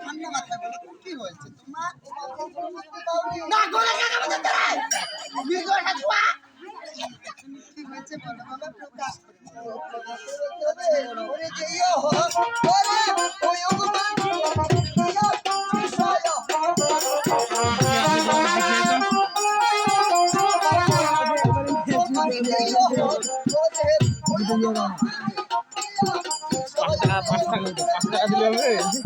ঠান্ডা মাথায় বলো কি হয়েছে? তোমার না গলা কাকা মতো তোরা বিজয় হাজুয়া কি হয়েছে বলো বাবা প্রকাশ পাঁচ টাকা পাঁচ টাকা দিলে হবে? দেখিয়ে না আরে যে ওখানে তো আমি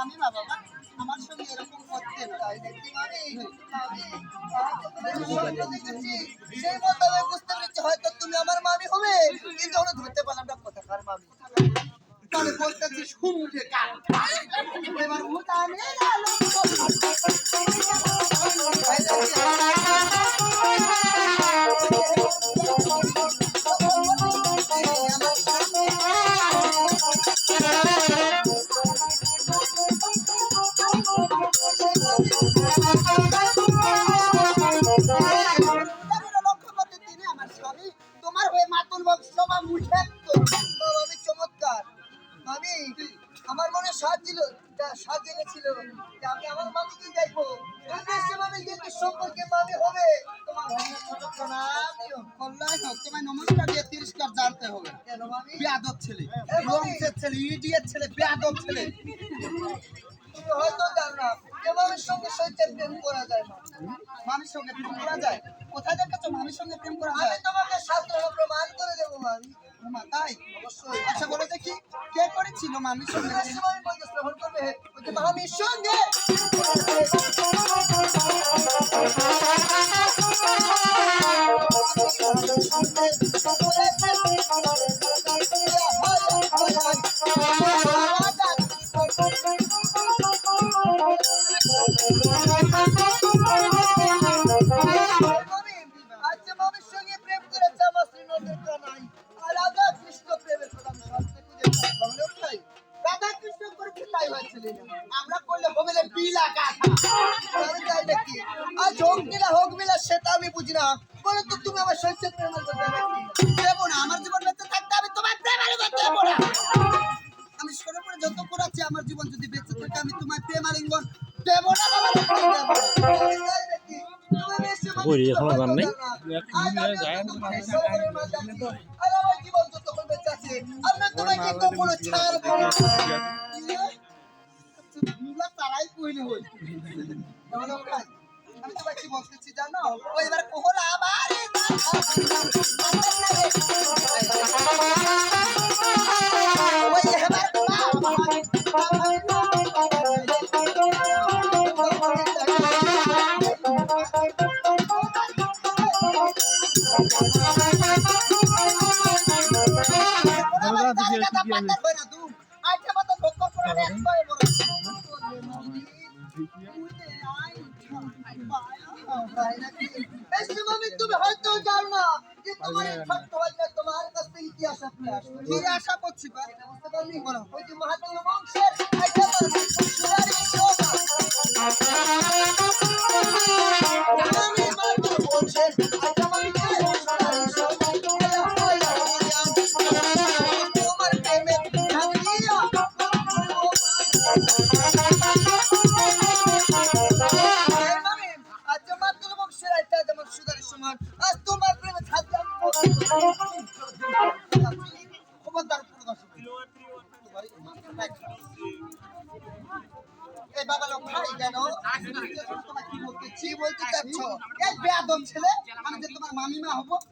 আমি না বাবা আমার সঙ্গে এরকম করতে তাই মামি মামি আমি সেই বুঝতে পেরেছি হয়তো তুমি আমার মামি হবে কিন্তু আমরা ধরতে পারলাম না কোথাকার মামি। তাহলে বলতেছি কান এবার উঠানে গেল। সঙ্গে প্রেম করা যায়? কোথায় দেখেছ মানুষের সঙ্গে প্রেম করা আমি তোমাকে শাস্ত্র প্রমাণ করে দেবো মামি। মা তাই? অবশ্যই। আচ্ছা করে দেখি কে করেছিল মানুষের সঙ্গে? মামি বলতে শ্রবণ করবে। মামির সঙ্গে? মানে কি আজ হোক মিলা হোক মিলা সেটা আমি বুঝি না। বলো তো তুমি আমার শৈশব প্রেম করতে দেবো না আমার জীবন বেঁচে থাকতে আমি তোমার প্রেম আলো করতে না। আমি সরে পড়ে যত করাচ্ছি আমার জীবন যদি বেঁচে থাকে আমি তোমার প্রেম আলিঙ্গন দেবো না বাবা দেবো না। বই এখনও গান নাই? ইয়ে, আচ্ছা, তারাই কইলে হই আমি তো বলতেছি জানো? ওইবার কোহলা আবার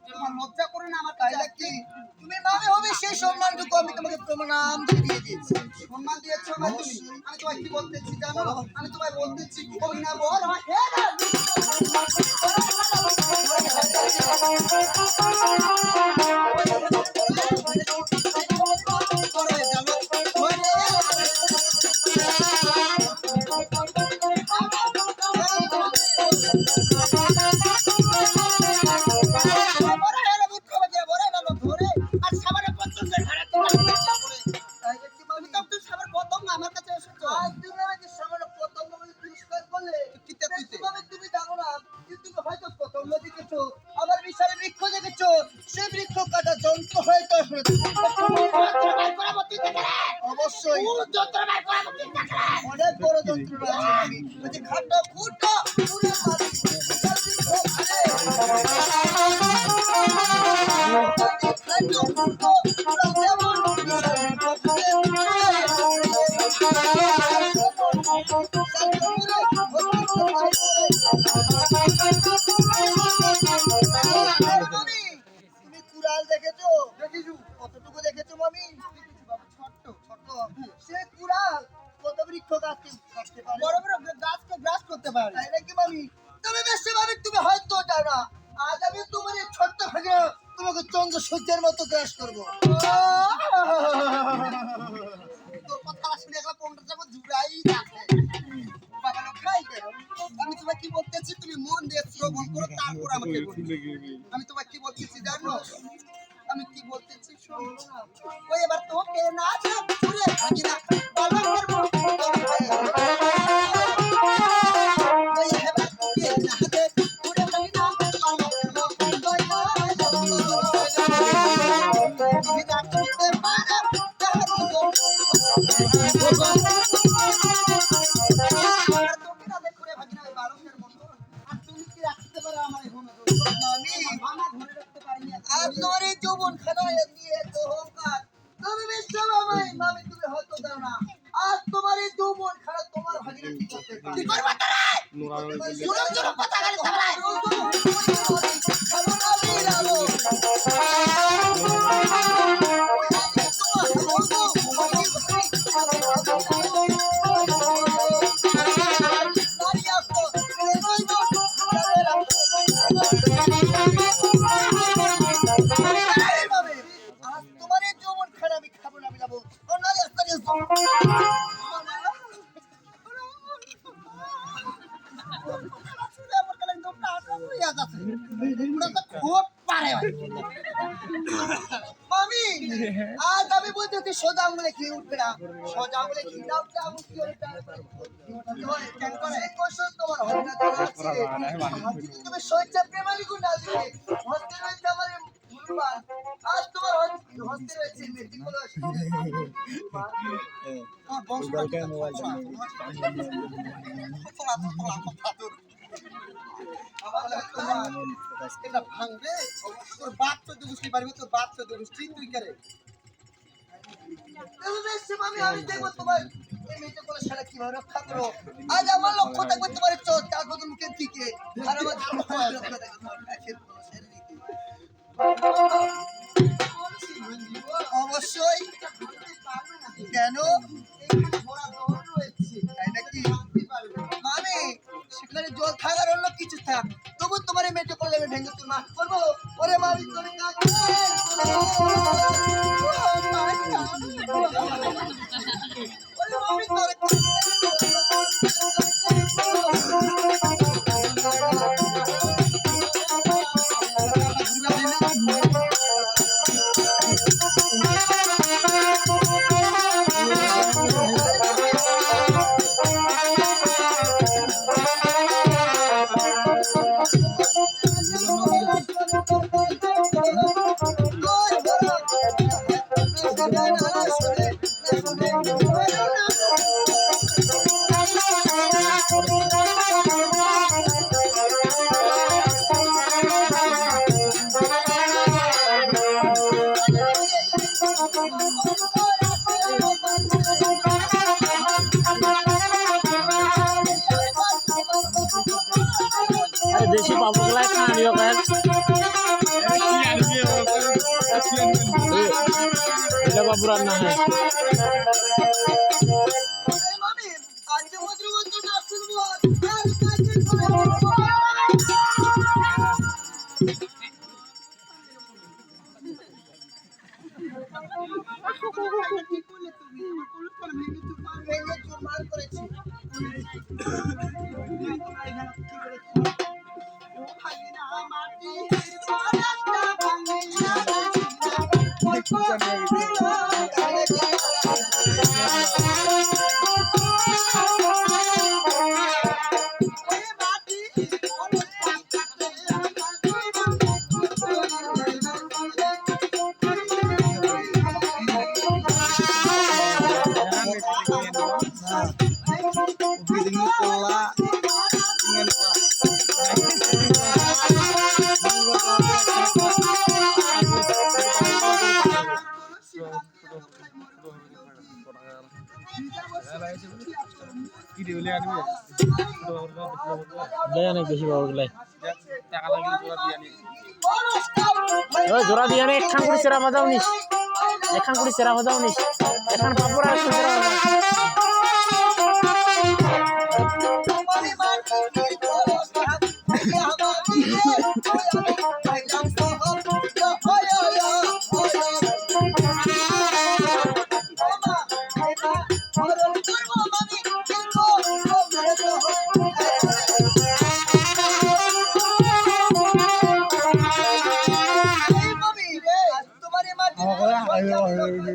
তোমার লজ্জা করে না আমার কাছে কি তুমি নামে হবে সেই সম্মানটুকু আমি তোমাকে প্রণাম দিয়ে দিয়েছি। সম্মান দিয়েছ না তুমি? আমি তোমায় কি বলতেছি জানো? আমি তোমায় বলতেছি কই না বল। হে না ओए बर तो के नाच पूरे भागिना উড়ন চুরুপ কথা গেলে থামলাই আজ আমি বলতেছি সোজা আঙুলে ঘি উঠবে না। সোজা আঙুলে ঘি না উঠলে আমি কি তোমার হবে না, তোমার যদি তুমি শৈশব প্রেমালি গুণ না দিলে, হস্তে রয়েছে আমার আজ তোমার হস্তে- রয়েছে এটা ভাঙবে তোর বাপ তোর মুখের দিকে কেন বাবু রান্না হয় my feet. দেয় অনেক বেশি ওই জোড়া দিয়ে একখান করে সেরা বাজাও নিস। একখান করে সেরা বাজাও নিস। একখান পাপড় Ah,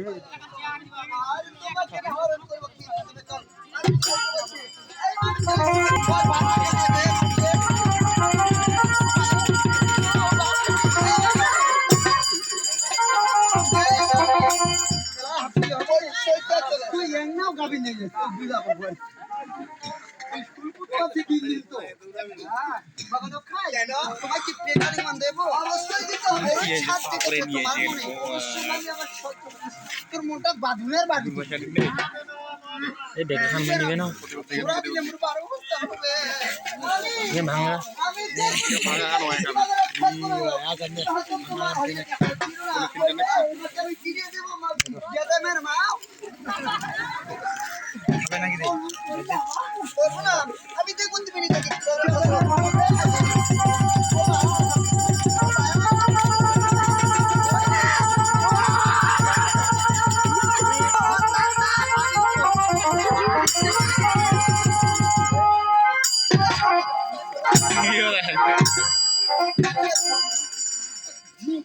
তোর মনটা বাঁধুনের বাঁধু এই দেখে খান নিবে না এ ভাঙা। আমি দেখছি তোমার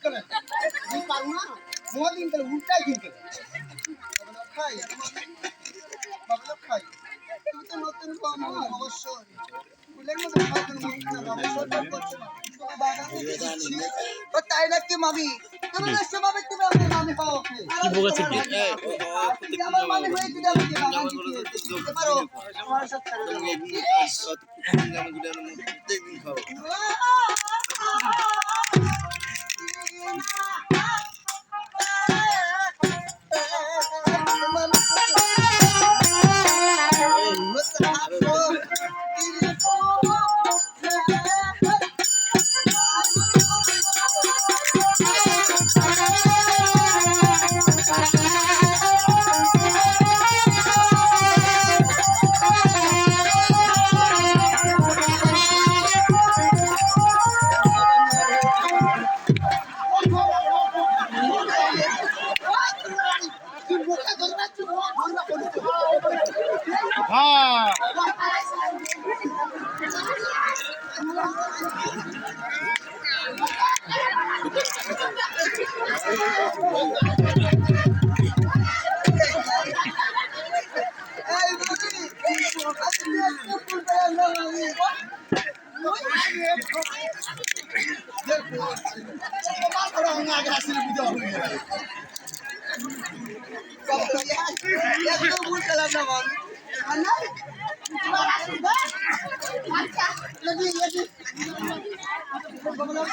করে বাবা খাই খাই তুমি তো নতুন অবশ্যই তাই নাকি তুমি নিশ্চয় ভাবে তুমি? তুমি আমার মামি। হ্যাঁ এই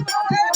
Thank you. É.